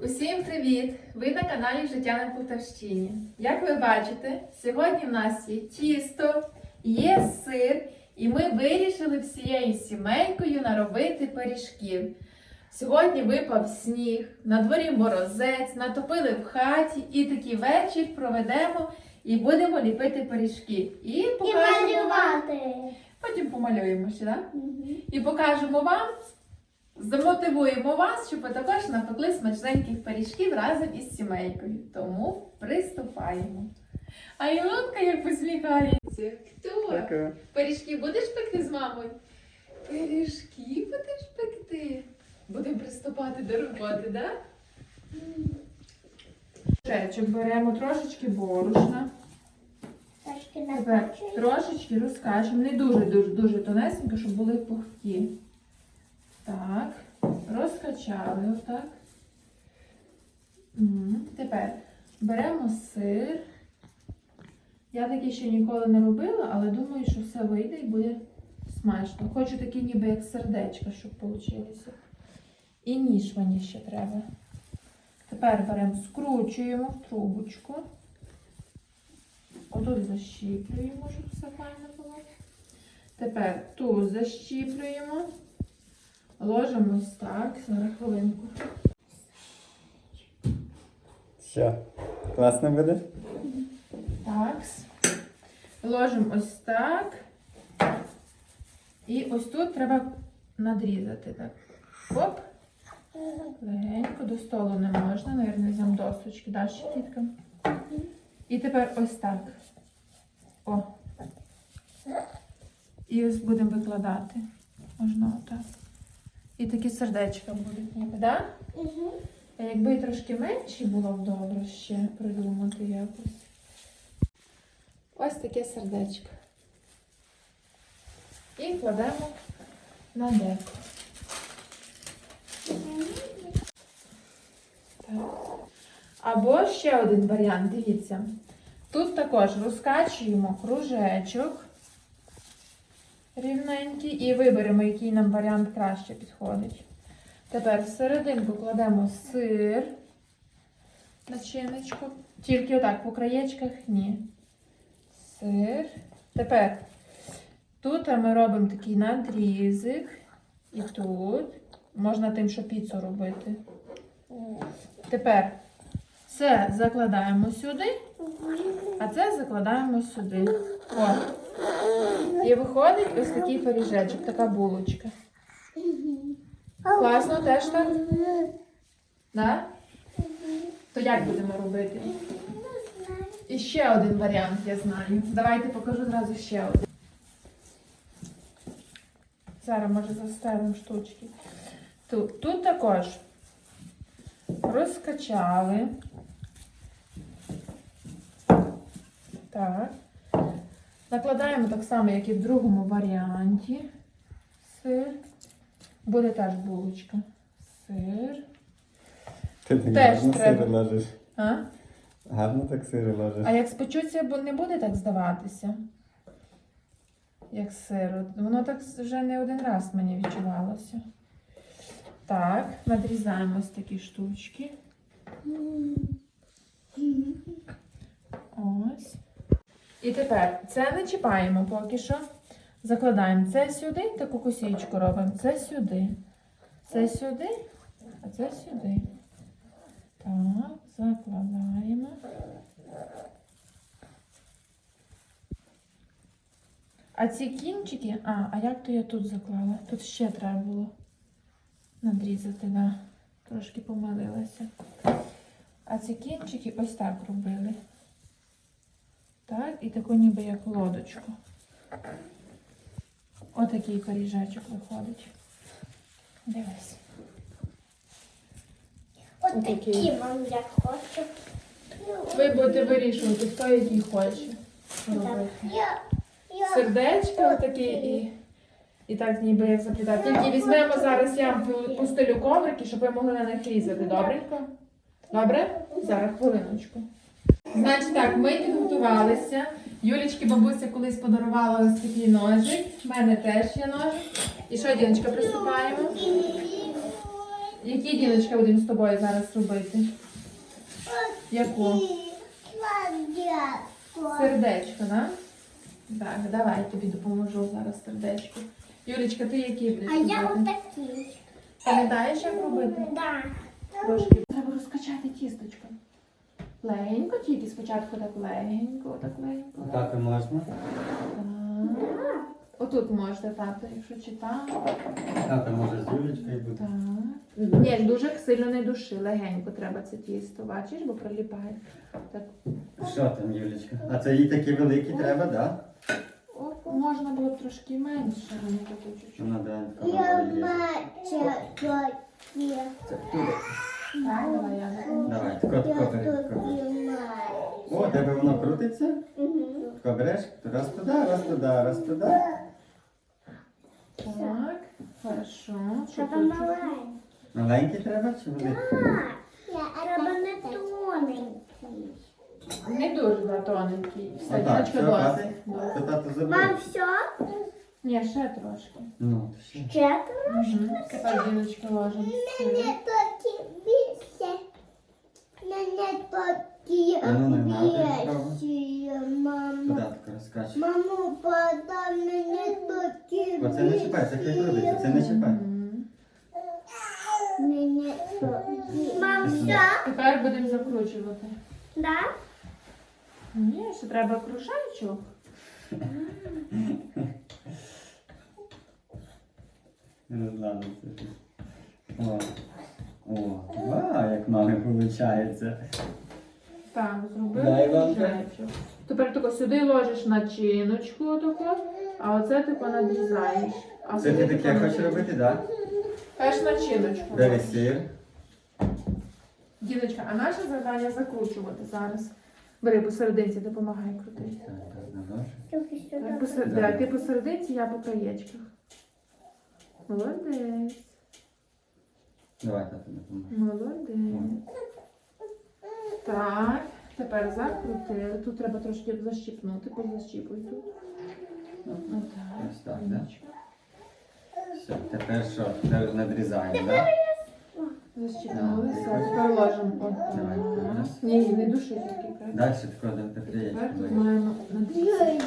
Усім привіт! Ви на каналі Життя на Полтавщині. Як ви бачите, сьогодні в нас є тісто, є сир, і ми вирішили всією сімейкою наробити пиріжків. Сьогодні випав сніг, на дворі морозець, натопили в хаті і такий вечір проведемо і будемо ліпити пиріжки. І І покажемо вам. Потім помалюємо ще, так? І покажемо вам, замотивуємо вас, щоб ви також напекли смачненьких пиріжків разом із сімейкою. Тому приступаємо. А Ілонка як посміхається. Хто? Дякую. Пиріжки будеш пекти з мамою? Пиріжки будеш пекти? Будемо приступати до роботи, так? Шечок беремо трошечки борошна. Трошки Тепер трошечки розкачуємо. Не дуже дуже дуже тонесенько, щоб були пухкі. Так, розкачали отак. Тепер беремо сир. Я таке ще ніколи не робила, але думаю, що все вийде і буде смачно. Хочу такі ніби як сердечка, щоб вийшло. І ніж мені ще треба. Тепер беремо, скручуємо в трубочку. Отут защіплюємо, щоб все файно було. Тепер тут защіплюємо. Ложимо ось так. Зараз хвилинку. Що? Класно буде? Так. Ложимо ось так. І ось тут треба надрізати. Так. Оп. Легенько, до столу не можна. Навірно, візьмемо досочки, далі тіткам. І тепер ось так. О. І ось будемо викладати. Можна отак. І такі сердечка будуть ніби, так? Мгм. А якби і трошки менші було б добре ще придумати якось. Ось таке сердечко. І кладемо на деко. Так. Або ще один варіант, дивіться. Тут також розкачуємо кружечок рівненький і виберемо, який нам варіант краще підходить. Тепер всерединку кладемо сир, начиночку. Тільки отак, по краєчках ні. Сир. Тепер тут ми робимо такий надрізик. І тут. Можна тим, що піцу робити. Тепер це закладаємо сюди, а це закладаємо сюди. О. І виходить ось такий пиріжечок, така булочка. Класно теж так? Да? То як будемо робити? І ще один варіант я знаю. Давайте покажу зразу ще один. Зараз, може, заставимо штучки. Тут, тут також розкачали. Так. Накладаємо так само, як і в другому варіанті. Сир. Буде теж булочка. Сир. Ти так Теж гарно треба. сири ложиш. А? Гарно так сири ложиш. А як спечуться, бо не буде так здаватися. Як сир. Воно так вже не один раз мені відчувалося. Так, надрізаємо ось такі штучки. Ось. І тепер це не чіпаємо поки що. Закладаємо це сюди, таку косічку робимо. Це сюди. Це сюди, а це сюди. Так, закладаємо. А ці кінчики, а, а як то я тут заклала? Тут ще треба було надрізати, да. Трошки помилилася. А ці кінчики ось так робили. І таку ніби як лодочку. Отакий пиріжечок виходить. Дивись. От Отакий. такі вам я хочу. Ви будете вирішувати, хто який хоче. робити. Сердечко таке і, і так ніби як заплітати. Тільки візьмемо зараз я в- постелю коврики, щоб ви могли на них різати. Добренько? Добре? Зараз хвилиночку. Значить так, ми підготувалися. Юлічки бабуся колись подарувала ось такий ножик. У мене теж є ножик. І що, Діночка, приступаємо? Які діночка будемо з тобою зараз робити? Яку? Сердечко, да? Так, давай я тобі допоможу зараз сердечко. Юлічка, ти які будеш А я робити? отакий. Пам'ятаєш, як робити? Да. Трошки. Треба розкачати тісточко. Легенько, тільки спочатку так легенько, так легенько. Так і можна. Так. Отут можете тато, якщо читати. Тата може з Юлічкою буде. Так. Ні, дуже сильно не души, легенько треба це тісто, бачиш, бо приліпає. Так. Що там, Юлічка? А це їй такі великі треба, так? О, можна було б трошки менше, мені таку чуть-чуть. Я бачу такі. Це хто? Давай тако, тако тако. О, тебе воно крутиться? Тако береш, раз туди, раз туди, раз туди. Так, хорошо. Що там тут? маленьке? Маленький треба чи великий? Я роблю не тоненький. Не дуже тоненький. Все, Отак, все, досить. тато Вам все? Ні, ще трошки. Ну, то ще. Ще Угу. Тепер діночка ложимо. Мене такі більше. Мене такі А ну, не надо, більше, Туди мама. тако розкачуй. Мамо, подай мене такі Оце не чіпай, це хай крутиться, це не чіпай. Мгм. Мене такі. Мам, все? Тепер будемо закручувати. Да? Ні, ще треба кружечок. Ж. О, о, ва, як мами виходить. Так, Дай вам кружечок. Тепер тако сюди ложиш начиночку тако, а оце тако надрізаєш. А Це ти сюди таке тако хочеш робити, так? Теж начиночку. Сир. Діночка, а наше завдання закручувати зараз. Бери посерединці, допомагай крутити. Так, так, на нож. Так, посер... да, ти посерединці, я по краєчках. Молодець. Давай, тато, допоможу. Молодець. Так, тепер закрутили. Тут треба трошки защіпнути, позащіпуй тут. Отак. Ось так, да? Все, тепер що? Тепер надрізаємо, так? Защіпнули, Так, все, так. тепер ложимо. Давай, раз. Ні, не души тільки. так. Далі тако до Тепер тут маємо надрізати.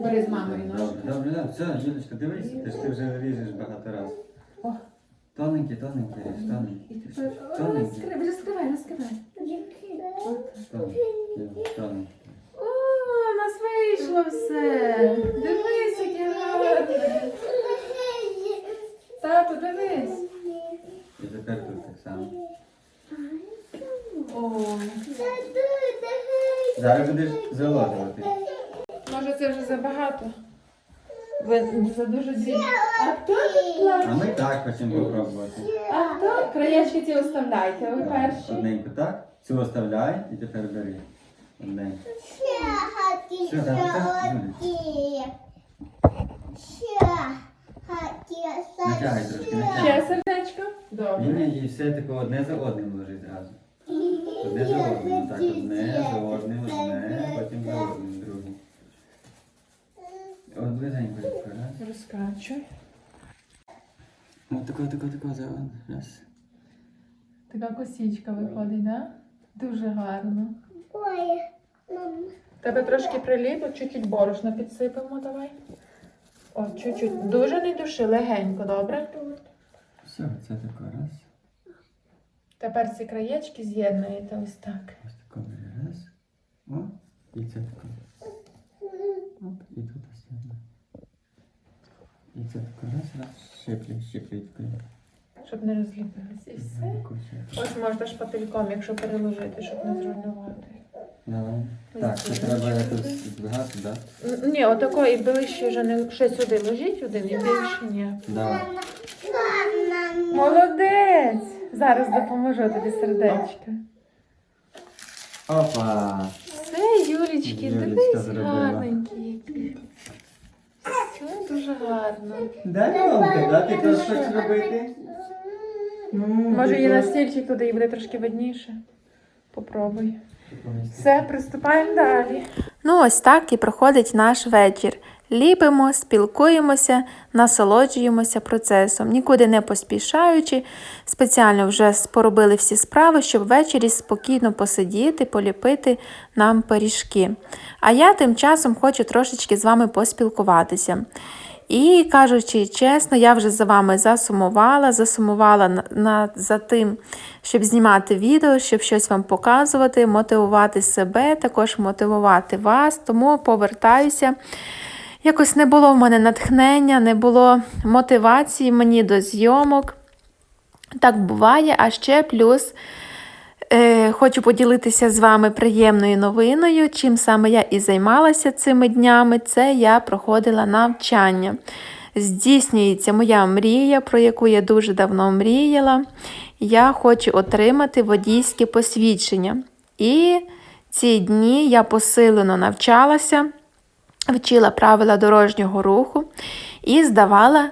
Бери з мамою нож. Добре. Все, Юлечка, дивися, ти ж ти вже ріжеш багато разів. О. Тоненький, тоненький ріж, тоненький. І тепер о, Тоненький, розкривай, розкривай, розкривай. Тоненький, тоненький. О, у нас вийшло все. Дивись, яке гарне. Тато, дивись. І тепер тут так само. О, Зараз будеш заложувати. Це вже забагато. Ви за дуже дрібно. А хто тут плаче? А ми так хочемо попробувати. А хто? Краєчки ці оставляйте, ви перші. Одненьку так, цю оставляй і тепер бери. Так, так, Натягай трошки, натягай. Ще сердечко? Добре. Ні, ні, і все таке одне за одним ложить зразу. Одне за одним, так, одне за одним, одне, потім за одним, раз. Розкачуй. От тако, тако, тако, раз. Така косічка виходить, да? Дуже гарно. Ой, мам. Тебе трошки приліпло, чуть-чуть борошна підсипемо, давай. О, чуть-чуть. Дуже не души, легенько, добре? Все, це тако, раз. Тепер ці краєчки з'єднуєте ось так. Ось бери, раз. О, і це тако. Оп, і тут ось одне. Це тако, раз, раз, щиплю, щиплю тако. Щоб не розліпились. І все. Ось можна шпательком, якщо переложити, щоб не зруйнувати. Давай. Так, це треба якось збігати, так? Н- Ні, отако і ближче вже не ще сюди ложіть один і більше ні. Давай. Молодець! Зараз допоможу тобі сердечко. Опа! Все, Юлічки, Юлічка дивись, зробила. гарненькі. Дуже гарно. Дай Ромка, да? Ти теж хочеш робити? Ну, Може і на теж. стільчик туди і буде трошки видніше. Попробуй. Все, приступаємо далі. Ну, ось так і проходить наш вечір. ліпимо, спілкуємося, насолоджуємося процесом, нікуди не поспішаючи. Спеціально вже поробили всі справи, щоб ввечері спокійно посидіти, поліпити нам пиріжки. А я тим часом хочу трошечки з вами поспілкуватися. І кажучи чесно, я вже за вами засумувала, засумувала на, на, за тим, щоб знімати відео, щоб щось вам показувати, мотивувати себе, також мотивувати вас. Тому повертаюся. Якось не було в мене натхнення, не було мотивації мені до зйомок. Так буває, а ще плюс. Хочу поділитися з вами приємною новиною. Чим саме я і займалася цими днями, це я проходила навчання. Здійснюється моя мрія, про яку я дуже давно мріяла. Я хочу отримати водійське посвідчення. І ці дні я посилено навчалася, вчила правила дорожнього руху і здавала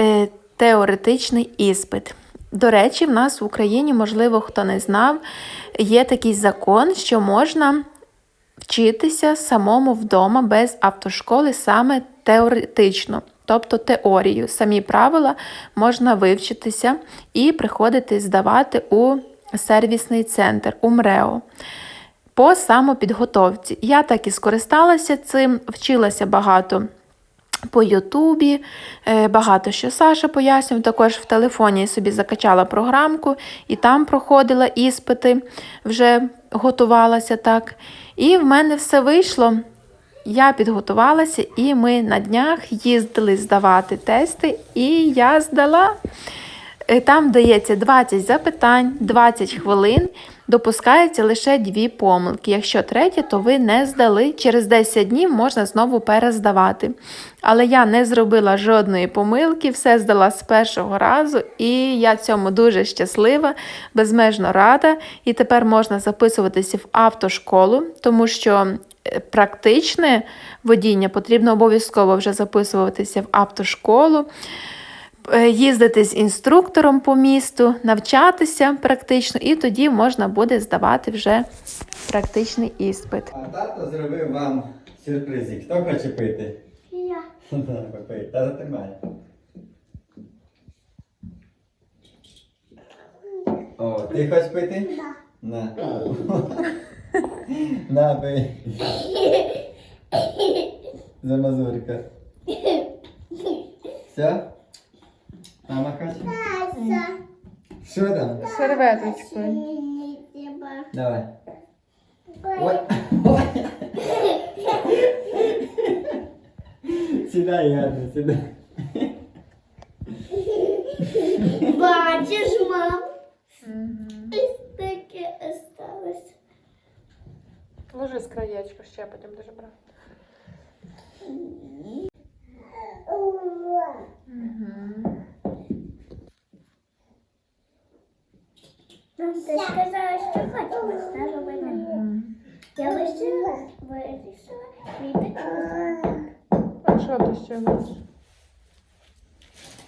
е, теоретичний іспит. До речі, в нас в Україні, можливо, хто не знав, є такий закон, що можна вчитися самому вдома без автошколи саме теоретично, тобто теорію. Самі правила можна вивчитися і приходити здавати у сервісний центр у МРЕО. По самопідготовці. Я так і скористалася цим, вчилася багато по Ютубі, е, багато що Саша пояснював. Також в телефоні собі закачала програмку і там проходила іспити, вже готувалася так. І в мене все вийшло. Я підготувалася, і ми на днях їздили здавати тести, і я здала. Е, Там дається 20 запитань, 20 хвилин, допускається лише дві помилки. Якщо третє, то ви не здали. Через 10 днів можна знову перездавати. Але я не зробила жодної помилки, все здала з першого разу, і я цьому дуже щаслива, безмежно рада. І тепер можна записуватися в автошколу, тому що е, практичне водіння потрібно обов'язково вже записуватися в автошколу їздити з інструктором по місту, навчатися практично, і тоді можна буде здавати вже практичний іспит. А тато зробив вам сюрпризик. Хто хоче пити? Я. Тато тримай. О, ти хочеш пити? Да. На. На, пий. Замазурка. Все? Мама хоче? Тася. Що там? Серветочкою. Мені треба. Давай. Ой. Ой. Ой. Сідай, Ганна, сідай. Бачиш, мам? Ось таке осталось. Ложи з краєчку, ще потім дуже брати. Мам, ти сказала, що хочеш, ми ставили на Я лишила, вирішила, випити. А що ти ще робиш?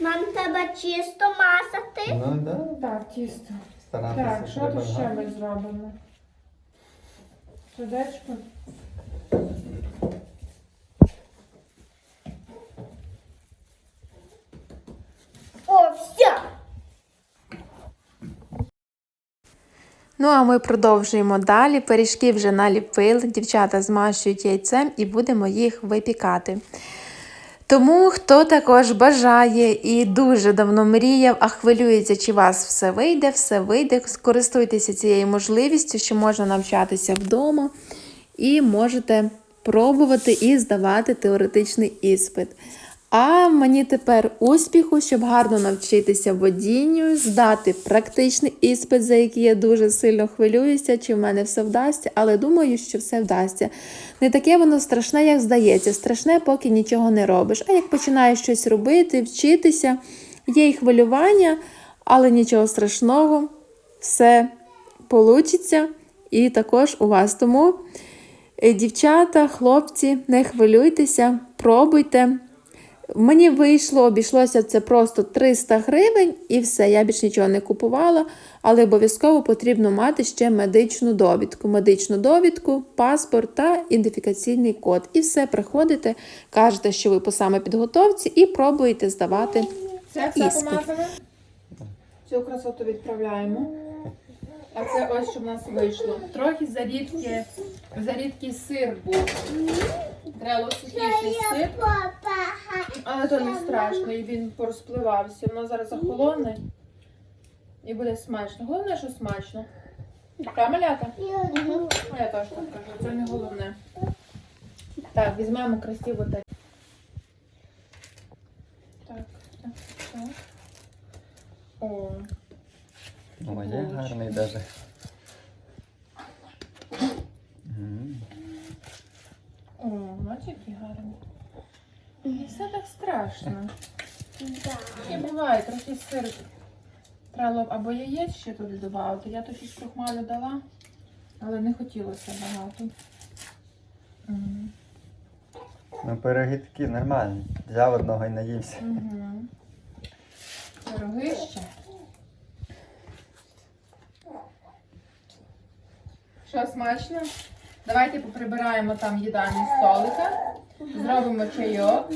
Нам треба чисто масати. Ну да. Так, тісто. Старатися. Так, що треба тут ще гарно. ми зробимо? Сердечко. О, все. Ну, а ми продовжуємо далі. Пиріжки вже наліпили, дівчата змащують яйцем і будемо їх випікати. Тому, хто також бажає і дуже давно мріяв, а хвилюється, чи вас все вийде, все вийде. Скористуйтеся цією можливістю, що можна навчатися вдома, і можете пробувати і здавати теоретичний іспит. А мені тепер успіху, щоб гарно навчитися водінню, здати практичний іспит, за який я дуже сильно хвилююся, чи в мене все вдасться, але думаю, що все вдасться. Не таке воно страшне, як здається. Страшне, поки нічого не робиш. А як починаєш щось робити, вчитися, є і хвилювання, але нічого страшного, все получиться і також у вас. Тому, е, дівчата, хлопці, не хвилюйтеся, пробуйте. Мені вийшло, обійшлося це просто 300 гривень і все. Я більш нічого не купувала, але обов'язково потрібно мати ще медичну довідку. Медичну довідку, паспорт та ідентифікаційний код. І все приходите, кажете, що ви по саме підготовці, і пробуєте здавати. Іспит. Цю красоту відправляємо. А це ось що в нас вийшло. Трохи зарідки, зарідкий сир був. Треба сухіший сир, але то не страшно, і він порозпливався. Воно зараз охолоне і буде смачно. Головне, що смачно. Правда, малята? Я теж так кажу, це не головне. Так, візьмемо красиво. Так, так, так. О, О, є гарний даже. О, бачиш, який гарний. Не все так страшно. І буває, трохи сир. Треба або яєць ще туди додати. Я трохи крохмалю дала, але не хотілося багато. Ну, пироги такі нормальні. Взяв одного і наївся. мгм. Пироги ще. Що смачно? Давайте поприбираємо там їдальні столика, зробимо чайок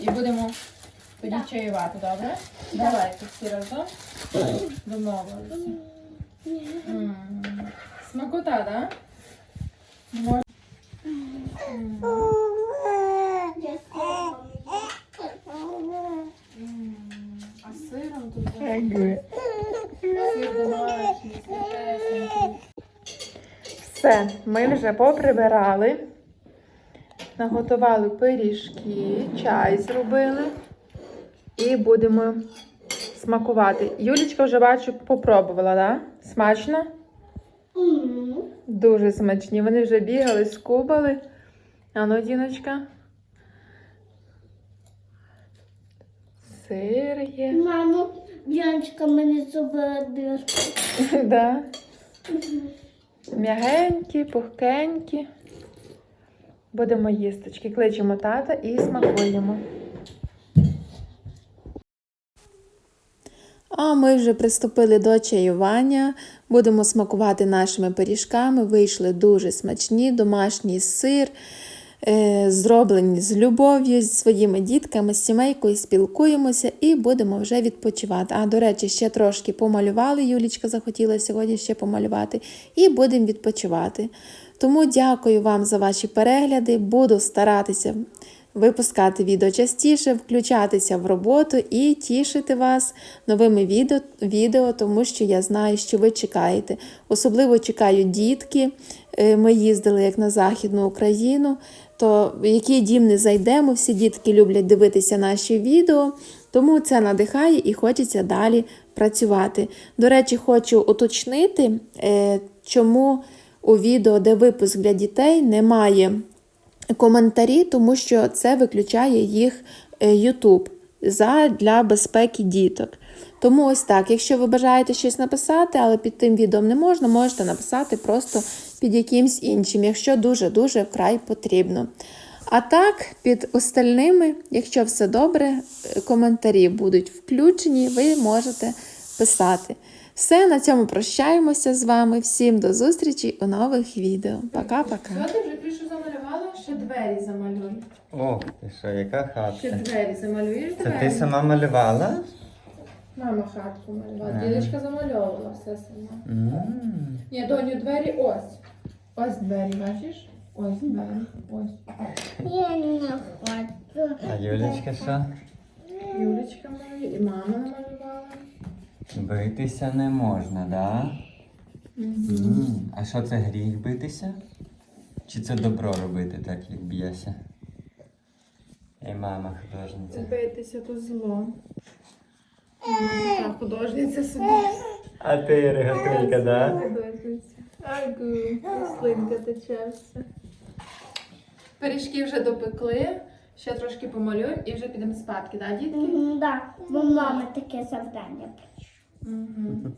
і будемо тоді чаювати, добре? Давайте всі разом домовилися. М, Смакота, так? Да? М. М, А з сиром тут взагалі. Сир домашній, свіжесенький. Все, ми вже поприбирали, наготували пиріжки, чай зробили і будемо смакувати. Юлічка вже бачу, попробувала, так? Да? Смачно? Дуже смачні. Вони вже бігали, скубали. А ну, Діночка. Сир є. Мамо, Яночка мені зробила дирку. Да. М'ягенькі, пухкенькі. Будемо їсточки. Кличемо тата і смакуємо. А ми вже приступили до чаювання. Будемо смакувати нашими пиріжками. Вийшли дуже смачні, домашній сир, зроблені з любов'ю, зі своїми дітками, з сімейкою спілкуємося і будемо вже відпочивати. А, до речі, ще трошки помалювали. Юлічка захотіла сьогодні ще помалювати, і будемо відпочивати. Тому дякую вам за ваші перегляди. Буду старатися випускати відео частіше, включатися в роботу і тішити вас новими відео, відео, тому що я знаю, що ви чекаєте. Особливо чекають дітки. Е, Ми їздили як на Західну Україну, то в який дім не зайдемо, всі дітки люблять дивитися наші відео, тому це надихає і хочеться далі працювати. До речі, хочу уточнити, е, чому у відео, де випуск для дітей, немає коментарі, тому що це виключає їх е, YouTube для безпеки діток. Тому ось так, якщо ви бажаєте щось написати, але під тим відео не можна, можете написати просто під якимсь іншим, якщо дуже-дуже вкрай потрібно. А так, під остальними, якщо все добре, е, коментарі будуть включені, ви можете писати. Все, на цьому прощаємося з вами. Всім до зустрічі у нових відео. Пока-пока. Що ти вже більше замалювала? Ще двері замалюй. Ох, ти що, яка Ще хатка? двері замалюєш Це двері? ти сама малювала? Мама хатку малювала. Дідочка замальовувала все сама. М. Ні, доню, двері ось. Ось двері, бачиш? Ось двері. Ось. Я не хочу. А Юлечка що? Юлечка малює, і мама намалювала. Битися не можна, да? М. А що це гріх битися? Чи це добро робити так, як б'єся? І мама художниця. Битися то зло. Така художниця собі. А ти регатулька, да? Художниця. Агу, слинка тече все. Пиріжки вже допекли. Ще трошки помалюємо і вже підемо спадки, так, дітки? Так, Да, бо мама таке завдання. Угу.